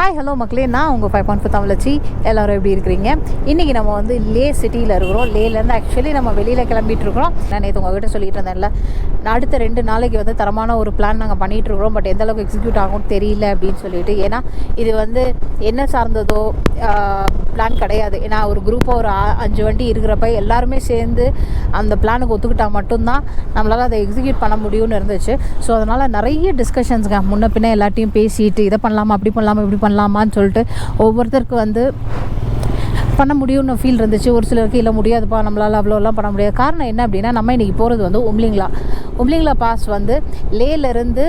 Hi hello மக்களே. நான் உங்கள் ஃபைவ் பாயிண்ட் ஃபோர் தமிழச்சி. எல்லோரும் எப்படி இருக்கிறீங்க? இன்றைக்கி நம்ம வந்து லே சிட்டியில் இருக்கிறோம். லேலேருந்து ஆக்சுவலி நம்ம வெளியில் கிளம்பிட்டு இருக்கிறோம். நான் நேற்று உங்ககிட்ட சொல்லிட்டு இருந்தேன்ல அடுத்த ரெண்டு நாளைக்கு வந்து தரமான ஒரு பிளான் நாங்கள் பண்ணிகிட்டு இருக்கிறோம். பட் எந்த அளவுக்கு எக்ஸிக்யூட் ஆகும் தெரியல அப்படின்னு சொல்லிட்டு. ஏன்னா இது வந்து என்ன சார்ந்ததோ பிளான் கிடையாது. ஏன்னா ஒரு குரூப்பாக ஒரு அஞ்சு வண்டி இருக்கிறப்ப எல்லாருமே சேர்ந்து அந்த பிளானுக்கு ஒத்துக்கிட்டால் மட்டும்தான் நம்மளால் அதை எக்ஸிக்யூட் பண்ண முடியும்னு இருந்துச்சு. ஸோ அதனால் நிறைய டிஸ்கஷன்ஸுங்க முன்ன பின்ன எல்லாத்தையும் பேசிட்டு இதை பண்ணலாமா அப்படி பண்ணலாமா இப்படி பண்ணலாமான்னு சொல்லிட்டு ஒவ்வொருத்தருக்கு வந்து பண்ண முடியும்னு ஃபீல் இருந்துச்சு. ஒரு சிலருக்கு இல்லை முடியாதுப்பா நம்மளால் அவ்வளோலாம் பண்ண முடியாது. காரணம் என்ன அப்படின்னா நம்ம இன்றைக்கி போகிறது வந்து உம்லிங்லா உம்லிங்லா பாஸ் வந்து லேலேருந்து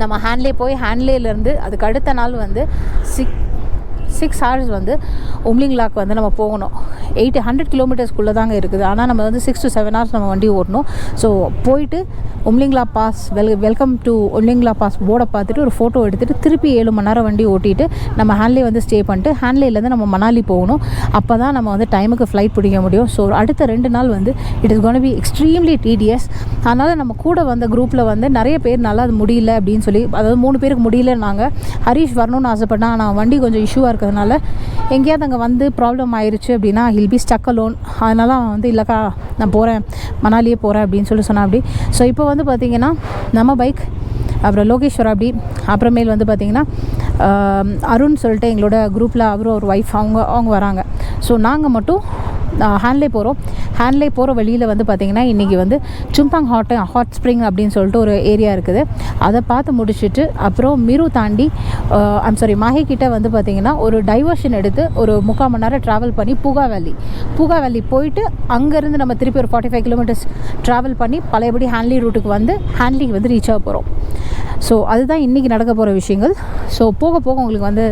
நம்ம ஹேண்ட்லே போய் ஹேண்ட்லேலேருந்து அதுக்கு அடுத்த நாள் வந்து சிக் சிக்ஸ் ஹவர்ஸ் வந்து உம்லிங்லாக்கு வந்து நம்ம போகணும். எயிட் ஹண்ட்ரட் கிலோமீட்டர்ஸ்க்குள்ளே தாங்க இருக்குது. ஆனால் நம்ம வந்து சிக்ஸ் டு செவன் ஹவர்ஸ் நம்ம வண்டி ஓட்டணும். ஸோ போயிட்டு Umlingla pass well welcome to Umlingla pass போர்டை பார்த்துட்டு ஒரு ஃபோட்டோ எடுத்துகிட்டு திருப்பி ஏழு மணி நேரம் வண்டி ஓட்டிட்டு நம்ம ஹேண்ட்லே வந்து ஸ்டே பண்ணிட்டு ஹேண்ட்லேலேருந்து நம்ம மணாலி போகணும். அப்போ தான் நம்ம வந்து டைமுக்கு ஃப்ளைட் பிடிக்க முடியும். ஸோ அடுத்த ரெண்டு நாள் வந்து it is gonna be extremely DTS அதனால் நம்ம கூட வந்த குரூப்பில் வந்து நிறைய பேர் நல்லா அது முடியல அப்படின்னு சொல்லி அதாவது மூணு பேருக்கு முடியலன்னாங்க. ஹரீஷ் வரணும்னு ஆசைப்பட்டேன். ஆனால் வண்டி கொஞ்சம் இஷ்யூவாக இருக்கிறதுனால எங்கேயாவது அங்கே வந்து ப்ராப்ளம் ஆயிடுச்சு அப்படின்னா ஹில் பி ஸ்டக் லோன் அதனால் அவன் வந்து இல்லைக்கா நான் போகிறேன் மணாலியே போகிறேன் அப்படின்னு சொல்லி சொன்னான் அப்படி. ஸோ இப்போ வந்து பார்த்திங்கன்னா நம்ம பைக் அப்புறம் லோகேஸ்வர் அப்படி அப்புறமேல் வந்து பார்த்திங்கன்னா அருண் சொல்லிட்டு எங்களோட குரூப்பில் அவரும் ஒரு ஒய்ஃப் அவங்க அவங்க வராங்க. ஸோ நாங்கள் மட்டும் ஹேண்ட்லே போகிறோம் ஹேண்ட்லே போகிற வழியில் வந்து பார்த்திங்கன்னா இன்றைக்கி வந்து சும்பாங் ஹாட் ஹாட் ஸ்ப்ரிங் அப்படின்னு சொல்லிட்டு ஒரு ஏரியா இருக்குது. அதை பார்த்து முடிச்சுட்டு அப்புறம் மிரு தாண்டி ஐம் சாரி மாஹே கிட்டே வந்து பார்த்திங்கன்னா ஒரு டைவர்ஷன் எடுத்து ஒரு முக்கால் மணி நேரம் ட்ராவல் பண்ணி பூகா வேலி பூகா வேலி போயிட்டு அங்கேருந்து நம்ம திருப்பி ஒரு ஃபார்ட்டி ஃபைவ் கிலோமீட்டர்ஸ் ட்ராவல் பண்ணி பழையபடி ஹேண்ட்லி ரூட்டுக்கு வந்து ஹேண்ட்லிக்கு வந்து ரீச் ஆக போகிறோம் ஸோ அதுதான் இன்றைக்கி நடக்க போகிற விஷயங்கள். ஸோ போக போக உங்களுக்கு வந்து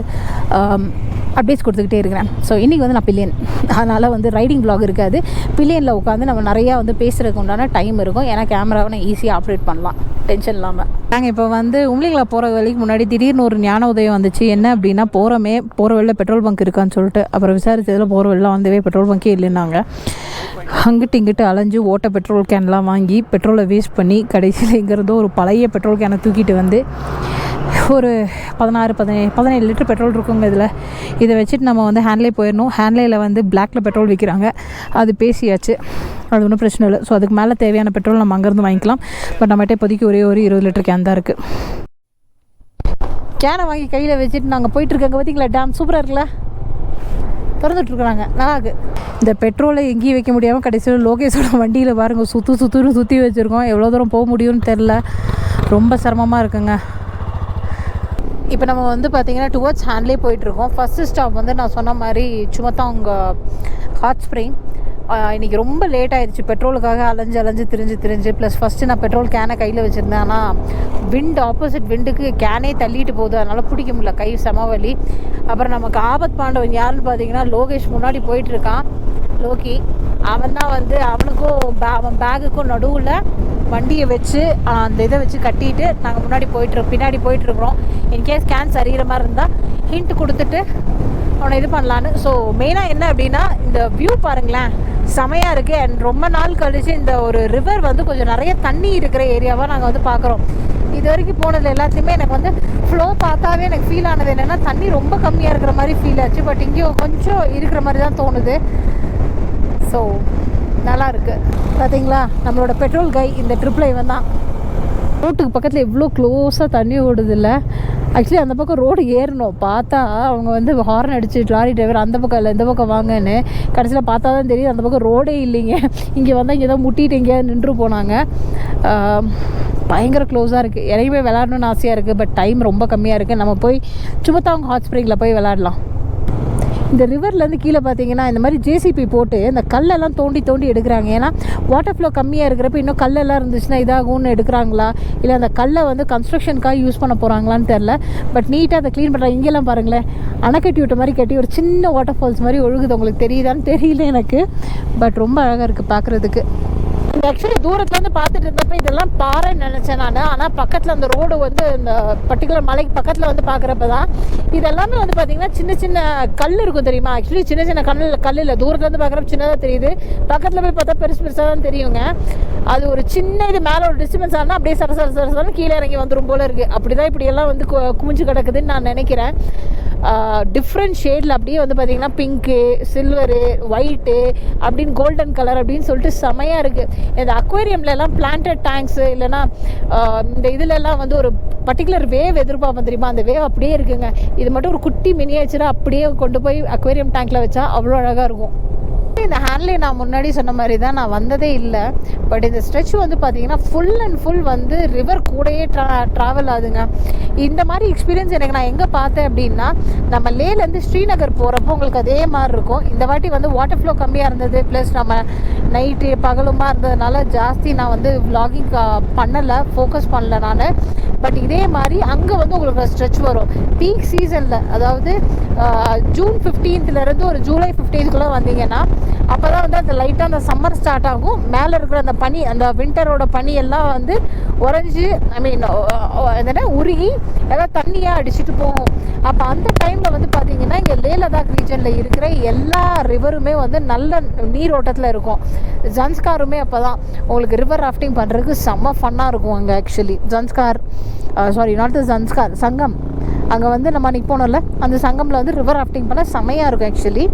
அப்டேட்ஸ் கொடுத்துக்கிட்டே இருக்கிறேன். ஸோ இன்றைக்கி வந்து நான் பில்லியன் அதனால் வந்து ரைடிங் ப்ளாக் இருக்காது. பில்லியனில் உட்காந்து நம்ம நிறையா வந்து பேசுகிறதுக்கு உண்டான டைம் இருக்கும். ஏன்னா கேமராவை நான் ஈஸியாக ஆப்ரேட் பண்ணலாம். டென்ஷன் இல்லாமல் நாங்கள் இப்போ வந்து உம்லிங்களா போகிற வழிக்கு முன்னாடி திடீர்னு ஒரு ஞான உதயம் வந்துச்சு. என்ன அப்படின்னா போகிறோமே போகிற வழியில் பெட்ரோல் பங்க் இருக்கான்னு சொல்லிட்டு அப்புறம் விசாரித்ததில் போகிற வழியில் வந்தவே பெட்ரோல் பங்கே இல்லைன்னாங்க. அங்கிட்டு இங்கிட்டு அலைஞ்சு ஓட்ட பெட்ரோல் கேன்லாம் வாங்கி பெட்ரோலை வேஸ்ட் பண்ணி கடைசியில் இங்கேருந்து ஒரு பழைய பெட்ரோல் கேனை தூக்கிட்டு வந்து ஒரு பதினாறு பதினேழு பதினேழு லிட்டர் பெட்ரோல் இருக்குங்க இதில். இதை வச்சுட்டு நம்ம வந்து ஹேண்ட்லே போயிடணும். ஹேண்ட்லேயில் வந்து பிளாக்ல பெட்ரோல் விற்கிறாங்க. அது பேசியாச்சு. அது ஒன்றும் பிரச்சனை இல்லை. ஸோ அதுக்கு மேலே தேவையான பெட்ரோல் நம்ம அங்கேருந்து வாங்கிக்கலாம். பட் நம்மகிட்ட இப்போதைக்கு ஒரே ஒரு இருபது லிட்டர் கேன் தான் இருக்குது கேனை வாங்கி கையில் வச்சுட்டு நாங்கள் போயிட்டுருக்கோங்க. பார்த்தீங்களா? டேம் சூப்பராக இருக்குல்ல? திறந்துட்டுருக்குறாங்க. நல்லா இந்த பெட்ரோலை எங்கேயும் வைக்க முடியாமல் கடைசியில் லோகேஷோட வண்டியில் பாருங்கள் சுற்று சுற்றுன்னு சுற்றி வச்சுருக்கோம். எவ்வளோ தூரம் போக முடியும்னு தெரில. ரொம்ப சிரமமாக இருக்குங்க. இப்போ நம்ம வந்து பார்த்தீங்கன்னா டுவர்ட்ஸ் ஹேண்ட்லே போயிட்டுருக்கோம். ஃபஸ்ட்டு ஸ்டாப் வந்து நான் சொன்ன மாதிரி சும்மா தான் அவங்க ஹாட் ஸ்ப்ரிங் இன்றைக்கி ரொம்ப லேட் ஆகிடுச்சு பெட்ரோலுக்காக அலைஞ்சு அலைஞ்சு திரிஞ்சு திரிஞ்சு. ப்ளஸ் ஃபஸ்ட்டு நான் பெட்ரோல் கேனை கையில் வச்சுருந்தேன். ஆனால் விண்ட் ஆப்போசிட் விண்டுக்கு கேனே தள்ளிட்டு போகுது. அதனால் பிடிக்க முடியல. கை சமவலி அப்புறம் நமக்கு ஆபத் பாண்டவன் யாருன்னு பார்த்தீங்கன்னா லோகேஷ் முன்னாடி போயிட்டுருக்கான் லோகி. அவன் தான் வந்து அவனுக்கும் பே அவன் பேகுக்கும் நடுவில் வண்டியை வச்சு அந்த இதை வச்சு கட்டிட்டு நாங்கள் முன்னாடி போயிட்டு பின்னாடி போயிட்டுருக்குறோம் இன்கேஸ் கேன் சரிகிற மாதிரி இருந்தால் ஹிண்ட் கொடுத்துட்டு அவனை இது பண்ணலான்னு. ஸோ மெயினாக என்ன அப்படின்னா இந்த வியூ பாருங்களேன். செமையாக இருக்குது அண்ட் ரொம்ப நாள் கழிச்சு இந்த ஒரு ரிவர் வந்து கொஞ்சம் நிறைய தண்ணி இருக்கிற ஏரியாவாக நாங்கள் வந்து பார்க்குறோம் இது வரைக்கும் போனது எல்லாத்தையுமே எனக்கு வந்து ஃப்ளோ பார்த்தாவே எனக்கு ஃபீல் ஆனது என்னென்னா தண்ணி ரொம்ப கம்மியாக இருக்கிற மாதிரி ஃபீல் ஆச்சு. பட் இங்கேயும் கொஞ்சம் இருக்கிற மாதிரி தான் தோணுது. ஸோ நல்லா இருக்குது பார்த்தீங்களா? நம்மளோட பெட்ரோல் கை இந்த ட்ரிப்பில் இவன் தான் ரோட்டுக்கு பக்கத்தில் இவ்வளோ க்ளோஸாக தண்ணி ஓடுது இல்லை ஆக்சுவலி அந்த பக்கம் ரோடு ஏறணும். பார்த்தா அவங்க வந்து ஹார்ன் அடிச்சு லாரி டிரைவர் அந்த பக்கம் இல்லை இந்த பக்கம் வாங்கன்னு கடைசியில் பார்த்தா தான் தெரியும் அந்த பக்கம் ரோடே இல்லைங்க. இங்கே வந்தால் இங்கே தான் முட்டிட்டு எங்கேயாவது நின்று போனாங்க. பயங்கர க்ளோஸாக இருக்குது எனக்குமே விளாடணும்னு ஆசையாக இருக்குது பட் டைம் ரொம்ப கம்மியாக இருக்குது நம்ம போய் சும்மா அவங்க ஹாட் ஸ்ப்ரிங்கில் போய் விளாடலாம் இந்த ரிவர்லேருந்து கீழே பார்த்தீங்கன்னா இந்த மாதிரி ஜேசிபி போட்டு இந்த கல்லெல்லாம் தோண்டி தோண்டி எடுக்கிறாங்க. ஏன்னா வாட்டர் ஃப்ளோ கம்மியாக இருக்கிறப்ப இன்னும் கல்லெல்லாம் இருந்துச்சுன்னா இதாகும்னு எடுக்கிறாங்களா? இல்லை அந்த கல்லை வந்து கன்ஸ்ட்ரக்ஷனுக்காக யூஸ் பண்ண போகிறாங்களான்னு தெரில பட் நீட்டாக அதை க்ளீன் பண்ணுறாங்க இங்கெல்லாம் பாருங்களேன். அணைக்கட்டி விட்ட மாதிரி கட்டி ஒரு சின்ன வாட்டர் ஃபால்ஸ் மாதிரி ஒழுகுது. உங்களுக்கு தெரியுதான்னு தெரியல எனக்கு. பட் ரொம்ப அழகாக இருக்குது பார்க்குறதுக்கு. ஆக்சுவலி தூரத்துலேருந்து பார்த்துட்டு இருந்தப்ப இதெல்லாம் பாறைன்னு நினச்சேன் நான். ஆனால் பக்கத்தில் அந்த ரோடு வந்து இந்த பர்டிகுலர் மலைக்கு பக்கத்தில் வந்து பார்க்குறப்ப தான் இதெல்லாமே வந்து பார்த்தீங்கன்னா சின்ன சின்ன கல் இருக்கும் தெரியுமா? ஆக்சுவலி சின்ன சின்ன கல்லில் கல் இல்லை. தூரத்துலேருந்து பார்க்குறப்ப சின்னதாக தெரியுது. பக்கத்தில் போய் பார்த்தா பெருசு பெருசாக தான் தெரியுங்க. அது ஒரு சின்ன இது மேலே ஒரு டிஸ்டர்பன்ஸ் ஆனால் அப்படியே சர சர கீழே இறங்கி வந்துடும் போல இருக்குது அப்படி தான் இப்படியெல்லாம் வந்து கு- குமிஞ்சு கிடக்குதுன்னு நான் நினைக்கிறேன். டிஃப்ரெண்ட் ஷேடில் அப்படியே வந்து பார்த்திங்கன்னா பிங்க்கு சில்வரு ஒயிட்டு அப்படின்னு கோல்டன் கலர் அப்படின்னு சொல்லிட்டு செமையாக இருக்குது இந்த அக்வேரியம்லலாம் பிளான்டட் டேங்க்ஸு இல்லைன்னா இந்த இதுலெல்லாம் வந்து ஒரு பர்டிகுலர் வேவ் எதிர்பார்ப்போம் தெரியுமா? அந்த வேவ் அப்படியே இருக்குங்க. இது மட்டும் ஒரு குட்டி மினியேச்சராக அப்படியே கொண்டு போய் அக்வேரியம் டேங்க்கில் வச்சா அவ்வளோ அழகாக இருக்கும். இந்த ஹேண்ட்லே நான் முன்னாடி சொன்ன மாதிரி தான் நான் வந்ததே இல்லை. பட் இந்த ஸ்ட்ரெச் வந்து பார்த்தீங்கன்னா ஃபுல் அண்ட் ஃபுல் வந்து ரிவர் கூடயே ட்ரா ட்ராவல் ஆகுதுங்க. இந்த மாதிரி எக்ஸ்பீரியன்ஸ் எனக்கு நான் எங்கே பார்த்தேன் அப்படின்னா நம்ம லேலேருந்து ஸ்ரீநகர் போகிறப்போ உங்களுக்கு அதே மாதிரி இருக்கும். இந்த வாட்டி வந்து வாட்டர் ஃப்ளோ கம்மியாக இருந்தது. ப்ளஸ் நம்ம நைட்டு பகலுமாக இருந்ததுனால ஜாஸ்தி நான் வந்து vlogging பண்ணலை ஃபோக்கஸ் பண்ணல நான். பட் இதே மாதிரி அங்கே வந்து உங்களுக்கு ஸ்ட்ரெச் வரும். பீக் சீசனில் அதாவது ஜூன் ஃபிஃப்டீன்த்துலேருந்து ஒரு ஜூலை ஃபிஃப்டீன்த்துக்குள்ளே வந்தீங்கன்னா அப்போ தான் வந்து அந்த லைட்டாக அந்த சம்மர் ஸ்டார்ட் ஆகும். மேலே இருக்கிற அந்த பனி அந்த வின்டரோட பனி எல்லாம் வந்து உறைஞ்சி ஐ மீன் என்னன்னா உருகி எல்லாம் தண்ணியாக அடிச்சுட்டு போகும். அப்போ அந்த டைமில் வந்து பார்த்தீங்கன்னா இங்கே லே லதாக் ரீஜனில் இருக்கிற எல்லா ரிவருமே வந்து நல்ல நீரோட்டத்தில் இருக்கும். ஜன்ஸ்காருமே அப்போ தான் உங்களுக்கு ரிவர் ராஃப்டிங் பண்ணுறதுக்கு செம்ம ஃபன்னாக இருக்கும் அங்கே actually Zanskar sorry not the Zanskar சங்கம். அங்கே வந்து நம்ம அன்றைக்கி போனோம்ல அந்த சங்கமில் வந்து ரிவர் ராஃப்டிங் பண்ண செமையாக இருக்கும் ஆக்சுவலி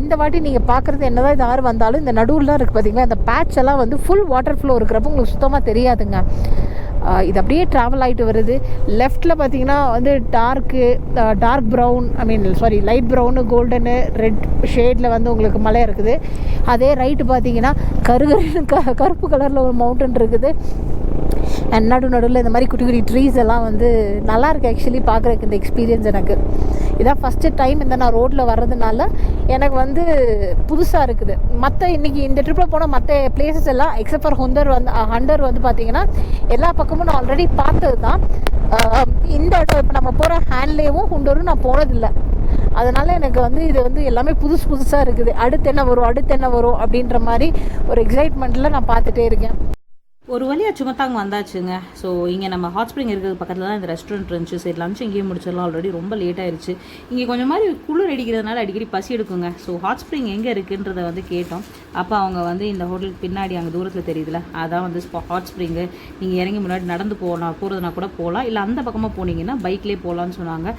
இந்த வாட்டி நீங்கள் பார்க்குறது என்னதான் இது ஆறு வந்தாலும் இந்த நடுவில் இருக்குது பார்த்தீங்களா இந்த பேட்ச் எல்லாம் வந்து ஃபுல் வாட்டர் ஃப்ளோ இருக்கிறப்ப உங்களுக்கு சுத்தமாக தெரியாதுங்க. இது அப்படியே ட்ராவல் ஆகிட்டு வருது. லெஃப்ட்டில் பார்த்தீங்கன்னா வந்து dark dark brown I mean sorry light brown golden red ஷேடில் வந்து உங்களுக்கு மலை இருக்குது. அதே ரைட்டு பார்த்தீங்கன்னா கருகருன்னு க கருப்பு கலரில் ஒரு மவுண்டன் இருக்குது. அண்ட் நடு நடுவில் இந்த மாதிரி குட்டி குட்டி ட்ரீஸ் எல்லாம் வந்து நல்லா இருக்கு ஆக்சுவலி பார்க்குறதுக்கு இந்த எக்ஸ்பீரியன்ஸ் எனக்கு. இதான் ஃபஸ்ட்டு டைம் இந்த நான் ரோட்டில் வர்றதுனால எனக்கு வந்து புதுசாக இருக்குது. மற்ற இன்னைக்கு இந்த ட்ரிப்பில் போன மற்ற பிளேசஸ் எல்லாம் எக்ஸப்ட் ஃபார் ஹுந்தர் வந்து ஹண்டர் வந்து பார்த்தீங்கன்னா எல்லா பக்கமும் நான் ஆல்ரெடி பார்த்தது தான் இந்த இடம் இப்போ நம்ம போகிற ஹேண்ட்லேயும் ஹுண்டரும் நான் போனதில்லை. அதனால் எனக்கு வந்து இது வந்து எல்லாமே புதுசு புதுசாக இருக்குது. அடுத்து என்ன வரும் அடுத்து என்ன வரும் அப்படின்ற மாதிரி ஒரு எக்ஸைட்மெண்ட்டில் நான் பார்த்துட்டே இருக்கேன். ஒரு வழியாக சுமத்தாங்க வந்தாச்சுங்க. ஸோ இங்கே நம்ம ஹாட் ஸ்ப்ரிங் இருக்கிறது பக்கத்தில் தான் இந்த ரெஸ்டாரண்ட் இருந்துச்சு. சரி லஞ்ச் இங்கேயே முடிச்சிடலாம். ஆல்ரெடி ரொம்ப லேட் ஆயிடுச்சு இங்கே கொஞ்சம் மாதிரி குளிர் அடிக்கிறதுனால அடிக்கடி பசி எடுக்குங்க. ஸோ ஹாட் ஸ்ப்ரிங் எங்கே இருக்குன்றத வந்து கேட்டோம். அப்போ அவங்க வந்து இந்த ஹோட்டலுக்கு பின்னாடி அங்கே தூரத்தில் தெரியுதுல அதான் வந்து ஹாட் ஸ்ப்ரிங்கு நீங்கள் இறங்கி முன்னாடி நடந்து போகலாம் போகிறதுனா கூட போகலாம் இல்லை அந்த பக்கமாக போனீங்கன்னா பைக்லேயே போகலான்னு சொன்னாங்க.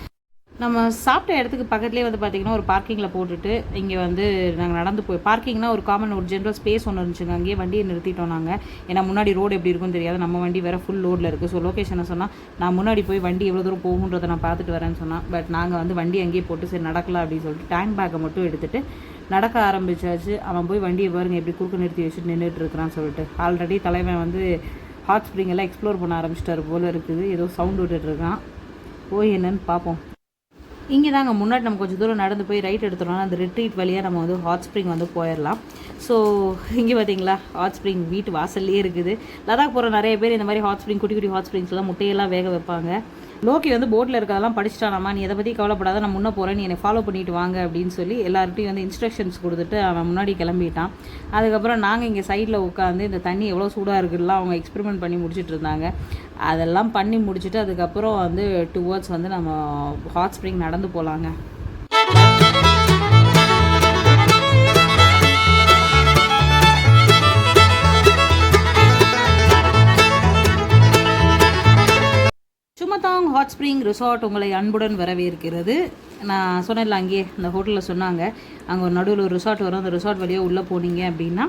நம்ம சாப்பிட்ட இடத்துக்கு பக்கத்துலேயே வந்து பார்த்தீங்கன்னா ஒரு பார்க்கிங்கில் போட்டுட்டு இங்கே வந்து நாங்கள் நடந்து போய் பார்க்கிங்னா ஒரு காமன் ஒரு ஜென்ரல் ஸ்பேஸ் ஒன்று இருந்துச்சுங்க. அங்கேயே வண்டியை நிறுத்திட்டோம் நாங்கள் ஏன்னா முன்னாடி ரோடு எப்படி இருக்கும்னு தெரியாது. நம்ம வண்டி வேறு ஃபுல் லோடில் இருக்குது ஸோ லொக்கேஷனை சொன்னால் நான் முன்னாடி போய் வண்டி எவ்வளோ தூரம் போகுன்றதை நான் பார்த்துட்டு வரேன்னு சொன்னால் பட் நாங்கள் வந்து வண்டி அங்கேயே போட்டு சரி நடக்கலாம் அப்படின்னு சொல்லிட்டு டேங்க் பேக்கை மட்டும் எடுத்துகிட்டு நடக்க ஆரம்பிச்சாச்சு. அவன் போய் வண்டியை பாருங்க எப்படி குறுக்க நிறுத்தி வச்சுட்டு நின்றுட்டு இருக்கிறான்னு சொல்லிட்டு. ஆல்ரெடி தலைவன் வந்து ஹாட் ஸ்ப்ரிங் எல்லாம் எக்ஸ்ப்ளோர் பண்ண ஆரம்பிச்சிட்டாரு போல் இருக்குது. ஏதோ சவுண்ட் விட்டுட்டு இருக்கான். போய் என்னன்னு பார்ப்போம். இங்கே தாங்க முன்னாடி நம்ம கொஞ்சம் தூரம் நடந்து போய் ரைட் எடுத்துட்டோம்னா அந்த ரிட்ரீட் வழியாக நம்ம வந்து ஹாட் ஸ்ப்ரிங் வந்து போயிடலாம் ஸோ இங்கே பார்த்தீங்களா ஹாட் ஸ்ப்ரிங் வீட்டு வாசல்லே இருக்குது. லடாக் போகிற நிறைய பேர் இந்த மாதிரி ஹாட் ஸ்ப்ரிங் குட்டி குட்டி ஹாட் ஸ்ப்ரிங்ஸ்லாம் முட்டையெல்லாம் வேக வைப்பாங்க. லோக்கி வந்து போட்டில் இருக்கிறதெல்லாம் படிச்சிட்டானாமா நீ எதை பற்றி கவலைப்படாத நான் முன்னே போகிறேன் நீ என்னை ஃபாலோ பண்ணிட்டு வாங்க அப்படின்னு சொல்லி எல்லார்ட்டையும் வந்து இன்ஸ்ட்ரக்ஷன்ஸ் கொடுத்துட்டு அவன் முன்னாடி கிளம்பிட்டான். அதுக்கப்புறம் நாங்கள் இங்கே சைடில் உட்காந்து இந்த தண்ணி எவ்வளோ சூடாக இருக்குல்லாம் அவங்க எக்ஸ்பெரிமெண்ட் பண்ணி முடிச்சிட்டு இருந்தாங்க. அதெல்லாம் பண்ணி முடிச்சுட்டு அதுக்கப்புறம் வந்து டுவர்ட்ஸ் வந்து நம்ம ஹாட் ஸ்ப்ரிங் நடந்து போகலாங்க சுமதாங் ஹாட் ஸ்ப்ரிங் ரிசார்ட் உங்களை அன்புடன் வரவேற்கிறது. நான் சொன்னேன்ல அங்கேயே இந்த ஹோட்டலில் சொன்னாங்க. அங்கே ஒரு நடுவில் ஒரு ரிசார்ட் வரும். அந்த ரிசார்ட் வழியாக உள்ளே போனீங்க அப்படின்னா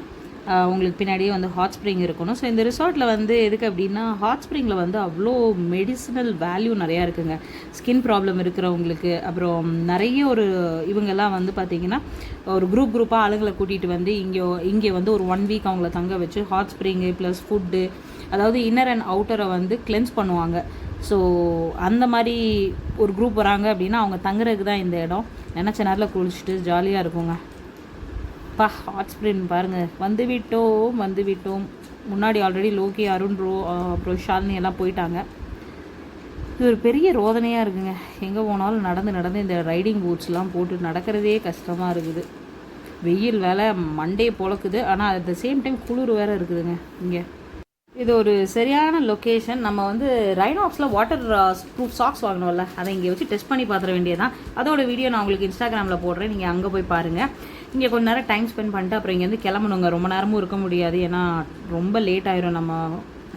உங்களுக்கு பின்னாடியே வந்து ஹாட் ஸ்ப்ரிங் இருக்கணும். ஸோ இந்த ரிசார்ட்டில் வந்து எதுக்கு அப்படின்னா ஹாட் ஸ்ப்ரிங்கில் வந்து அவ்வளோ மெடிசினல் வேல்யூ நிறையா இருக்குங்க. ஸ்கின் ப்ராப்ளம் இருக்கிறவங்களுக்கு அப்புறம் நிறைய ஒரு இவங்கெல்லாம் வந்து பார்த்திங்கன்னா ஒரு குரூப் குரூப்பாக ஆளுங்களை கூட்டிகிட்டு வந்து இங்கே இங்கே வந்து ஒரு ஒன் வீக் அவங்கள தங்க வச்சு ஹாட் ஸ்ப்ரிங்கு ப்ளஸ் ஃபுட்டு அதாவது இன்னர் அண்ட் அவுட்டரை வந்து கிளென்ஸ் பண்ணுவாங்க. ஸோ அந்த மாதிரி ஒரு குரூப் வராங்க அப்படின்னா அவங்க தங்குறதுக்கு தான் இந்த இடம். நினச்ச நேரத்தில் குளிச்சுட்டு ஜாலியாக இருக்குங்க. பா ஹாட் ஸ்ப்ரிங் பாருங்கள் வந்து விட்டோம் வந்து விட்டோம். முன்னாடி ஆல்ரெடி லோகி அருண் ரோ அப்புறம் ஷாலினி எல்லாம் போயிட்டாங்க. இது ஒரு பெரிய ரோதனையாக இருக்குங்க. எங்கே போனாலும் நடந்து நடந்து இந்த ரைடிங் பூட்ஸ்லாம் போட்டு நடக்கிறதே கஷ்டமாக இருக்குது. வெயில் வேலை மண்டே பொழக்குது. ஆனால் அட் த சேம் டைம் குளிர் வேறு இருக்குதுங்க. இங்கே. இது ஒரு சரியான லொக்கேஷன் நம்ம வந்து ரைனாக்ஸில் வாட்டர் ப்ரூஃப் சாக்ஸ் வாங்கணும்ல. அதை இங்கே வச்சு டெஸ்ட் பண்ணி பார்த்துட வேண்டியதான் அதோட வீடியோ நான் உங்களுக்கு இன்ஸ்டாகிராமில் போடுறேன். நீங்கள் அங்கே போய் பாருங்கள் இங்கே கொஞ்ச நேரம் டைம் ஸ்பெண்ட் பண்ணிட்டு அப்புறம் இங்கேருந்து கிளம்பணுங்க. ரொம்ப நேரமும் இருக்க முடியாது. ஏன்னா ரொம்ப லேட் ஆயிரும் நம்ம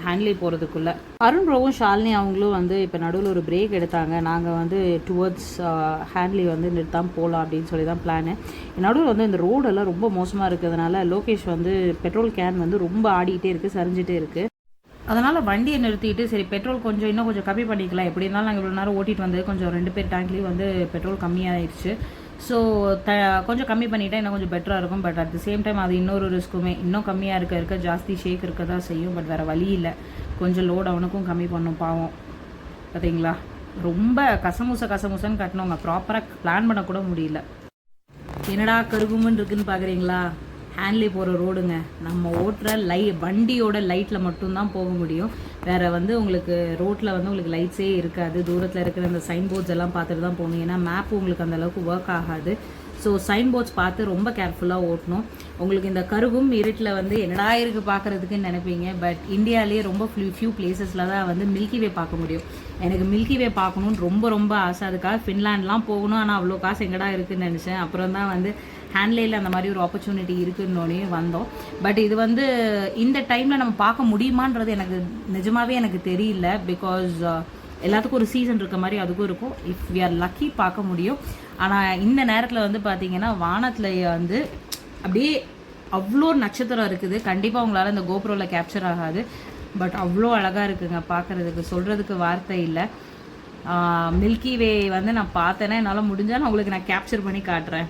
ஹேண்ட்லி போகிறதுக்குள்ளே அருண் ப்ரோவும் ஷாலினி அவங்களும் வந்து இப்போ நடுவில் ஒரு பிரேக் எடுத்தாங்க. நாங்கள் வந்து டுவர்ட்ஸ் ஹேண்ட்லி uh, வந்து நிறுத்தாமல் போகலாம் அப்படின்னு சொல்லி தான் பிளானு நடுவில் வந்து இந்த ரோடெல்லாம் ரொம்ப மோசமாக இருக்கிறதுனால லோகேஷ் வந்து பெட்ரோல் கேன் வந்து ரொம்ப ஆடிக்கிட்டே இருக்குது சரிஞ்சிட்டே இருக்குது அதனால் வண்டியை நிறுத்திட்டு சரி பெட்ரோல் கொஞ்சம் இன்னும் கொஞ்சம் கம்மி பண்ணிக்கலாம். எப்படி இருந்தாலும் நாங்கள் இவ்வளோ நேரம் ஓட்டிட்டு வந்து கொஞ்சம் ரெண்டு பேர் டேங்க்லேயும் வந்து பெட்ரோல் கம்மியாகிடுச்சு ஸோ த கொஞ்சம் கம்மி பண்ணிட்டா இன்னும் கொஞ்சம் பெட்டராக இருக்கும். But at the same time அது இன்னொரு ரிஸ்க்குமே இன்னும் கம்மியாக இருக்க இருக்க ஜாஸ்தி ஷேக் இருக்க தான் செய்யும். பட் வேறு வழி இல்லை. கொஞ்சம் லோட் அவனுக்கும் கம்மி பண்ணும் பாவம். பார்த்தீங்களா ரொம்ப கசமுச கசமுசன்னு கட்டினவங்க. ப்ராப்பராக பிளான் பண்ண கூட முடியல. என்னடா கருகுமுன்னு இருக்குன்னு பார்க்குறீங்களா ஹேண்ட்லே போகிற ரோடுங்க நம்ம ஓட்டுற லை வண்டியோட லைட்டில் மட்டும்தான் போக முடியும். வேறு வந்து உங்களுக்கு ரோட்டில் வந்து உங்களுக்கு லைட்ஸே இருக்காது. தூரத்தில் இருக்கிற அந்த சைன் போர்ட்ஸ் எல்லாம் பார்த்துட்டு தான் போகணும். ஏன்னா மேப் உங்களுக்கு அந்த அளவுக்கு ஒர்க் ஆகாது. ஸோ சைன் போர்ட்ஸ் பார்த்து ரொம்ப கேர்ஃபுல்லாக ஓட்டணும். உங்களுக்கு இந்த கருகும் இருட்டில் வந்து என்னடா இருக்குது பார்க்குறதுக்குன்னு நினைப்பீங்க. பட் இந்தியாவிலேயே ரொம்ப ஃபியூ ஃபியூ பிளேசஸில் தான் வந்து மில்கி வே பார்க்க முடியும். எனக்கு மில்கி வே பார்க்கணுன்னு ரொம்ப ரொம்ப ஆசை. அதுக்காக ஃபின்லாண்ட்லாம் போகணும். ஆனால் அவ்வளோ காசு எங்கடா இருக்குன்னு நினச்சேன். அப்புறம் தான் வந்து ஹேண்ட்லேயில் அந்த மாதிரி ஒரு ஆப்பர்ச்சுனிட்டி இருக்குன்னொடனே வந்தோம். பட் இது வந்து இந்த டைமில் நம்ம பார்க்க முடியுமான்றது எனக்கு நிஜமாகவே எனக்கு தெரியல. பிகாஸ் uh, எல்லாத்துக்கும் ஒரு சீசன் இருக்க மாதிரி அதுக்கும் இருக்கும். இஃப் வி ஆர் லக்கி பார்க்க முடியும். ஆனால் இந்த நேரத்தில் வந்து பார்த்தீங்கன்னா வானத்தில் வந்து அப்படியே அவ்வளோ நட்சத்திரம் இருக்குது. கண்டிப்பாக உங்களால் இந்த கோபுரோவில் கேப்சர் ஆகாது. பட் அவ்வளோ அழகாக இருக்குங்க பார்க்குறதுக்கு சொல்கிறதுக்கு வார்த்தை இல்லை. மில்கி வே வந்து நான் பார்த்தேன்னா என்னால் முடிஞ்சால் நான் உங்களுக்கு நான் கேப்சர் பண்ணி காட்டுறேன்.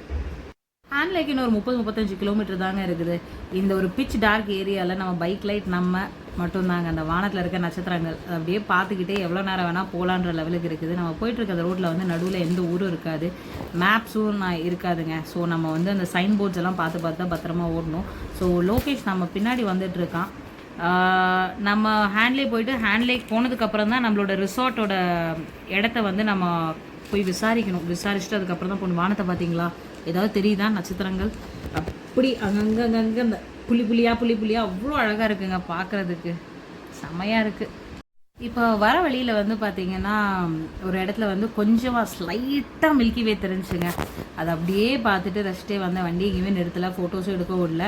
ஹேண்ட் லைக் இன்னும் ஒரு முப்பது முப்பத்தஞ்சு கிலோமீட்டர் தாங்க இருக்குது. இந்த ஒரு பிச் டார்க் ஏரியாவில் நம்ம பைக் லைட் நம்ம மட்டும்தாங்க. அந்த வானத்தில் இருக்க நட்சத்திரங்கள் அதை அப்படியே பார்த்துக்கிட்டே எவ்வளோ நேரம் வேணால் போகலான்ற லெவலுக்கு இருக்குது. நம்ம போயிட்டுருக்க அந்த ரோட்டில் வந்து நடுவில் எந்த ஊரும் இருக்காது. மேப்ஸும் நான் இருக்காதுங்க. ஸோ நம்ம வந்து அந்த சைன் போர்ட்ஸ் எல்லாம் பார்த்து பார்த்து தான் பத்திரமா ஓடணும். ஸோ லோகேஷ் நம்ம பின்னாடி வந்துட்டுருக்கான் நம்ம ஹேண்ட்லே போயிட்டு ஹேண்ட்லே போனதுக்கப்புறம் தான் நம்மளோட ரிசார்ட்டோட இடத்த வந்து நம்ம போய் விசாரிக்கணும். விசாரிச்சுட்டு அதுக்கப்புறம் தான் போகணும். வானத்தை பார்த்தீங்களா? ஏதாவது தெரியுதா நட்சத்திரங்கள்? அப்படி அங்கங்கங்கங்க அந்த புள்ளி புள்ளியா புள்ளி புள்ளியா அவ்வளோ அழகாக இருக்குங்க பார்க்குறதுக்கு. செமையாக இருக்குது இப்போ வர வழியில் வந்து பார்த்தீங்கன்னா ஒரு இடத்துல வந்து கொஞ்சமாக ஸ்லைட்டாக மில்கி வே தெரிஞ்சுங்க. அதை அப்படியே பார்த்துட்டு ரெஸ்ட்டே வந்த வண்டி எங்கேயுமே நிறுத்தலை ஃபோட்டோஸும் எடுக்கவும் இல்லை.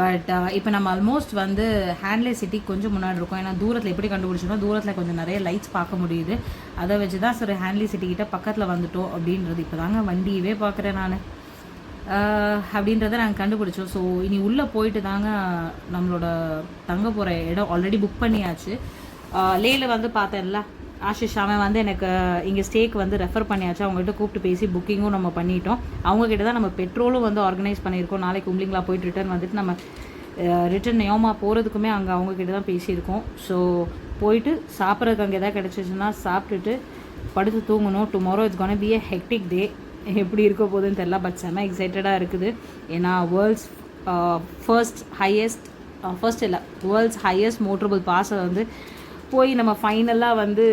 பட் இப்போ நம்ம ஆல்மோஸ்ட் வந்து ஹேண்ட்லே சிட்டி கொஞ்சம் முன்னாடி இருக்கோம். ஏன்னா தூரத்தில் எப்படி கண்டுபிடிச்சோம்னா தூரத்தில் கொஞ்சம் நிறைய லைட்ஸ் பார்க்க முடியுது. அதை வச்சு தான் சரி ஹேண்ட்லி சிட்டி கிட்ட பக்கத்தில் வந்துட்டோம் அப்படின்றது இப்போ தாங்க வண்டியவே பார்க்குறேன் நான். அப்படின்றத நாங்கள் கண்டுபிடிச்சோம். ஸோ இனி உள்ளே போயிட்டு தாங்க நம்மளோட தங்க போகிற இடம் ஆல்ரெடி புக் பண்ணியாச்சு. லேயில் வந்து பார்த்தேன்ல ஆஷிஷ் அவன் வந்து எனக்கு இங்கே ஸ்டேக்கு வந்து ரெஃபர் பண்ணியாச்சு. அவங்ககிட்ட கூப்பிட்டு பேசி புக்கிங்கும் நம்ம பண்ணிட்டோம். அவங்கக்கிட்ட தான் நம்ம பெட்ரோலும் வந்து ஆர்கனைஸ் பண்ணியிருக்கோம். நாளைக்கு உம்லிங்களா போயிட்டு ரிட்டர்ன் வந்துட்டு நம்ம ரிட்டர்ன் நியோமா போகிறதுக்குமே அங்கே அவங்கக்கிட்ட தான் பேசியிருக்கோம். ஸோ போயிட்டு சாப்பிட்றதுக்கு அங்கே எதாவது கிடச்சிச்சுன்னா சாப்பிட்டுட்டு படுத்து தூங்கணும். Tomorrow it's gonna be a hectic day எப்படி இருக்க போகுதுன்னு தெரில பட் செம்ம எக்ஸைட்டடாக இருக்குது. ஏன்னா வேர்ல்ட்ஸ் ஃபர்ஸ்ட் ஹையஸ்ட் ஃபர்ஸ்ட் இல்லை வேர்ல்ட்ஸ் ஹையஸ்ட் மோட்டரபிள் பாஸை வந்து போய் நம்ம ஃபைனலாக வந்து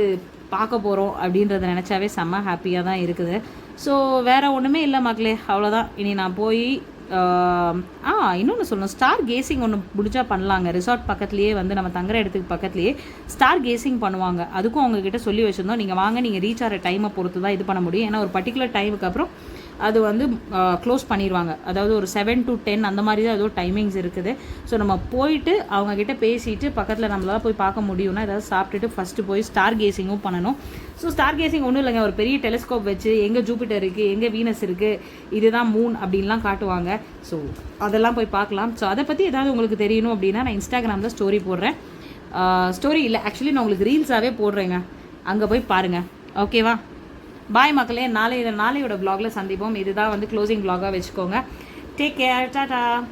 பார்க்க போகிறோம் அப்படின்றத நினச்சாவே செம்ம ஹாப்பியாக தான் இருக்குது. ஸோ வேறு ஒன்றுமே இல்லை மக்களே அவ்வளோதான் இனி நான் போய் ஆ இன்னொன்று சொல்லணும். ஸ்டார் கேசிங் ஒன்று பிடிச்சா பண்ணலாங்க. ரிசார்ட் பக்கத்துலேயே வந்து நம்ம தங்குற இடத்துக்கு பக்கத்துலேயே ஸ்டார் கேசிங் பண்ணுவாங்க. அதுக்கும் அவங்க கிட்ட சொல்லி வச்சுருந்தோம். நீங்கள் வாங்க நீங்கள் ரீச் ஆகிற டைமை பொறுத்து தான் இது பண்ண முடியும். ஏன்னா ஒரு பர்டிகுலர் டைமுக்கு அப்புறம் அது வந்து க்ளோஸ் பண்ணிடுவாங்க அதாவது ஒரு செவன் டு டென் அந்த மாதிரி தான் ஏதோ டைமிங்ஸ் இருக்குது. ஸோ நம்ம போயிட்டு அவங்கக்கிட்ட பேசிட்டு பக்கத்தில் நம்மளால் போய் பார்க்க முடியும்னா ஏதாவது சாப்பிட்டுட்டு ஃபஸ்ட்டு போய் ஸ்டார் கேசிங்கும் பண்ணணும். ஸோ ஸ்டார் கேசிங் ஒன்றும் இல்லைங்க. ஒரு பெரிய டெலிஸ்கோப் வச்சு எங்கே ஜூபிட்டர் இருக்குது எங்கே வீனஸ் இருக்குது இதுதான் மூன் அப்படின்லாம் காட்டுவாங்க. ஸோ அதெல்லாம் போய் பார்க்கலாம். ஸோ அதை பற்றி ஏதாவது உங்களுக்கு தெரியணும் அப்படின்னா நான் இன்ஸ்டாகிராமில் ஸ்டோரி போடுறேன். ஸ்டோரி இல்லை. ஆக்சுவலி நான் உங்களுக்கு ரீல்ஸாகவே போடுறேங்க. அங்கே போய் பாருங்கள் ஓகேவா பாய் மக்களே. நாளை நாளையோட பிளாகில் சந்திப்போம். இதுதான் வந்து க்ளோசிங் பிளாகாக வச்சுக்கோங்க. Take care Tata